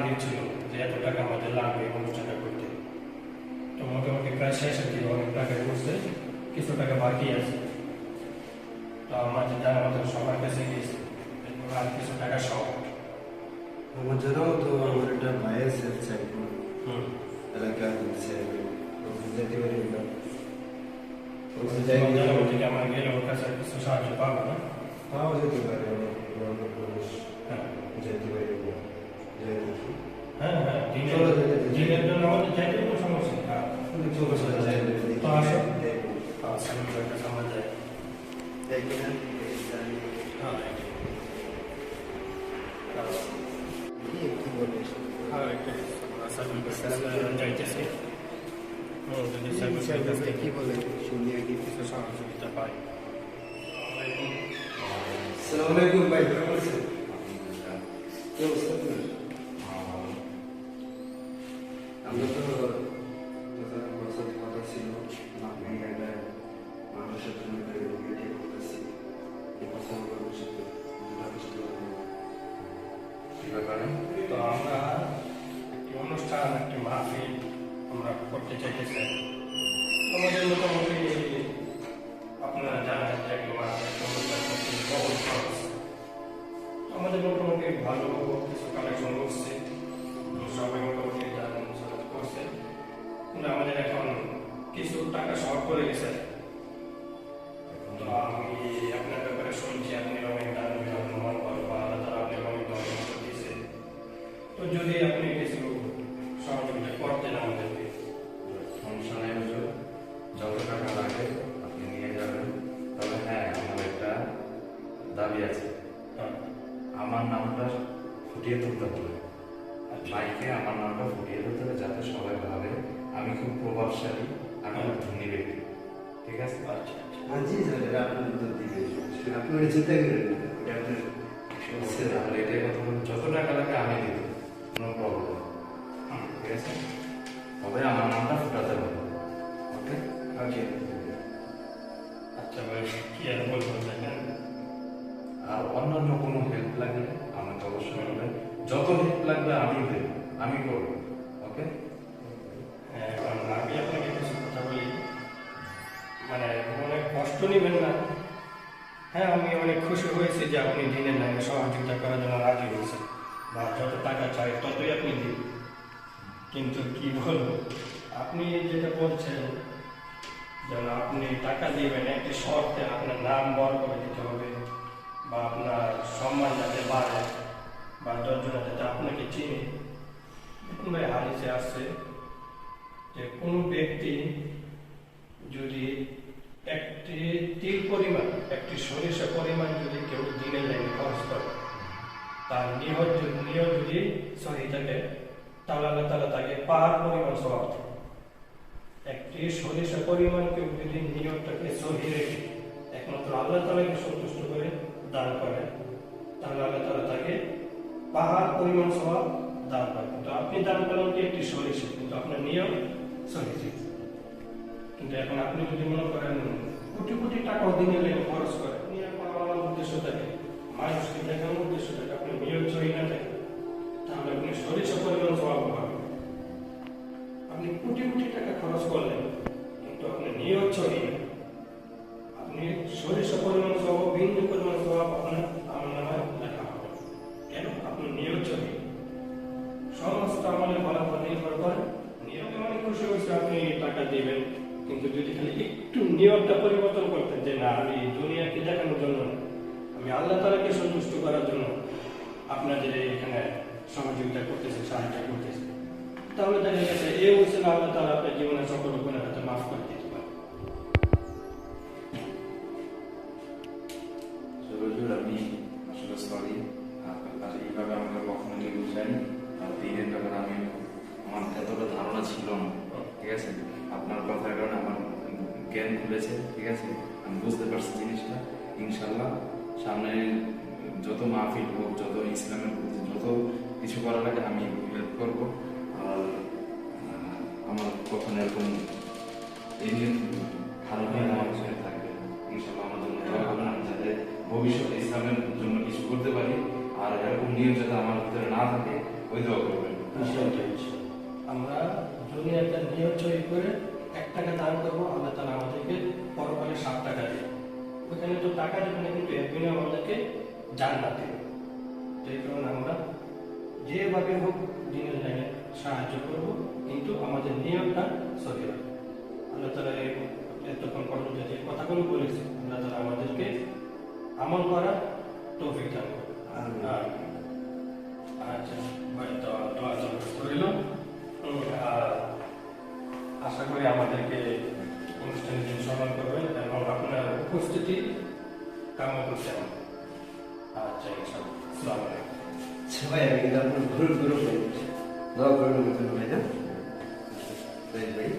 আমাদের যে এত টাকা আমাদের লাগবে এই অনুষ্ঠানটা করতে। তো মোটামুটি প্রায় শেষের দিকে অনেক টাকা করছে কিছু টাকা বাকি আছে। তো আমাদের জানা মতো সবার কাছে গিয়েছে আর কিছু টাকা সব। আমার জানাও তো আমার একটা ভাইয়ের সেল চাই এলাকা দিচ্ছে যেতে পারি না। আমার গেলে ওর কাছে কিছু সাহায্য পাবো না। তাও যেতে পারি হ্যাঁ। যেতে পারি যেতে হ্যাঁ হ্যাঁ দিনের চলো, যেতে দিন। দিনের জন্য আমাদের যাইতে কোনো সমস্যা নেই হ্যাঁ। অনেক সমস্যা যাই তো আসো। দেখব আর সামনে একটা সামনে যায় দেখি না হ্যাঁ কি বলিস হ্যাঁ একটা সামনে সামনে যাইতেছি হুম যদি সামনে কাছ থেকে কি বলে শুনি আগে কিছু সহযোগিতা পাই আসসালামু আলাইকুম ভাই কেমন আছেন কি অবস্থা আমাদের মোটামুটি ভালো কিছু কালেকশন করছে সবাই মোটামুটি করছে। আমাদের এখন কিছু টাকা করে গেছে। আমি আপনার ব্যাপারে শুনছি, আপনি অনেক দান বিধান মন বা আল্লাহ তাআলা আপনাকে অনেক দিয়েছে তো যদি আপনি কিছু সহযোগিতা করতেন দাবি আছে। হ্যাঁ, আমার নামটা ফুটিয়ে তুলতে হবে। আচ্ছা। মাইকে আমার নামটা ফুটিয়ে তুলতে হবে যাতে সবাই ভাবে আমি খুব প্রভাবশালী আমি খুব ধনী ব্যক্তি। ঠিক আছে? আচ্ছা আচ্ছা। হ্যাঁ জি স্যার এটা আপনার উত্তর দিবে আপনি ওটা চিন্তা করেন এটা আপনার তাহলে এটাই কথা বলুন। যত টাকা লাগে আমি দিব। কোনো প্রবলেম হুম, ঠিক আছে? তবে আমার নামটা ফুটাতে হবে। ওকে? ওকে আচ্ছা ভাই কি আর বলব? দেখেন আর অন্যান্য কোনো হেল্প লাগলে আমাকে অবশ্যই বলবেন যত হেল্প লাগবে আমি দেব আমি করব ওকে হ্যাঁ, আমি আপনাকে কিছু কথা বলি। মানে অনেক কষ্ট নেবেন না। হ্যাঁ আমি অনেক খুশি হয়েছি যে আপনি দিনের সহযোগিতা করার জন্য রাজি হয়েছেন। বা যত টাকা চাই ততই আপনি দিন। কিন্তু কি বলব? আপনি যেটা বলছেন যেন আপনি টাকা দিবেন একটি শর্তে আপনার নাম বর করে দিতে হবে। বা আপনার সম্মান যাতে বাড়ে বা দশজনে যাতে আপনাকে চিনে দেখুন ভাই হারিসে আসছে যে কোনো ব্যক্তি যদি একটি তিল পরিমাণ, একটি সরিষা পরিমাণ যদি কেউ দিনের লাইনে খরচ করে, তার নিয়ত নিয়ত যদি সহি থাকে তাহলে তালা তাকে পাহাড় পরিমাণ স্বভাব একটি সরিষা পরিমাণ কেউ যদি নিয়তটাকে সহি রেখে, একমাত্র আল্লাহ তালাকে সন্তুষ্ট করে দান করে তাহলে আল্লাহ তালা তাকে পাহাড় পরিমাণ স্বভাব দান করে কিন্তু আপনি দান করেন কি একটি সরিষা কিন্তু আপনার নিয়ম সরিষা কিন্তু এখন আপনি যদি মনে করেন কোটি কোটি টাকাও দিনে লেগে খরচ করেন নিয়োগ পাওয়ার উদ্দেশ্য থাকে মানুষকে দেখানোর উদ্দেশ্য থাকে? আপনি নিয়ম সহি না থাকে। তাহলে আপনি সরিষা পরিমাণ স্বভাব হবে আপনি কোটি কোটি টাকা খরচ করলেন, কিন্তু আপনি নিয়ম সহি আপনি সরিষা পরিমাণ স্বভাব বিন্দু পরিমাণ সমস্ত পরিবর্তন করতেন যে, না, আমি দুনিয়াকে দেখানোর জন্য আমি আল্লাহ তালাকে সন্তুষ্ট করার জন্য এখানে সহযোগিতা করতেছে সাহায্য করতেছে। তাহলে দেখা গেছে এই হচ্ছে আল্লাহ তালা আপনার জীবনের সকল গুণের হাতে মাফ করে ধারণা ঠিক আছে, আপনার কথার কারণে আমার জ্ঞান খুলেছে, ঠিক আছে? আমি বুঝতে পারছি জিনিসটা ইনশাল্লাহ সামনে যত মাহফিল হোক, যত ইসলামের প্রতি যত কিছু করা লাগে, আমি হেল্প করব। আর আমার কখনো এরকম নিয়ে ভালো করে আমার সঙ্গে থাকবেন ইনশাল্লাহ আমার জন্য দোয়া আমি যাতে ভবিষ্যতে ইসলামের জন্য কিছু করতে পারি। আর এরকম নিয়ম যাতে আমার ভিতরে না থাকে, ওই দোয়া করবেন। ইনশাআল্লাহ। আমরা যদি একটা নিয়ম তৈরি করে এক টাকা দান করব আল্লাহ তালা আমাদেরকে পরকালে সাত টাকা দেবে। ওখানে তো টাকা দেবে না কিন্তু একদিনে আমাদেরকে জান্নাত দেবে। তো এই কারণে আমরা যেভাবে হোক দিনের লাইনে সাহায্য করব কিন্তু আমাদের নিয়মটা সহি হবে। আল্লাহ তালা এতক্ষণ পর্যন্ত যে কথাগুলো বলেছে আল্লাহ তালা আমাদেরকে আমল করার তৌফিক দান করবে আর আচ্ছা দোয়া আর আশা করি আমাদেরকে অনুষ্ঠানের জন্য সম্মান করবেন এবং আপনার উপস্থিতি কামনা করছি আমাকে আচ্ছা আলাইকুম। সবাই আমি কিন্তু আপনার ঘুরে ঘুরে দোয়া করবেন ভাই না ভাই।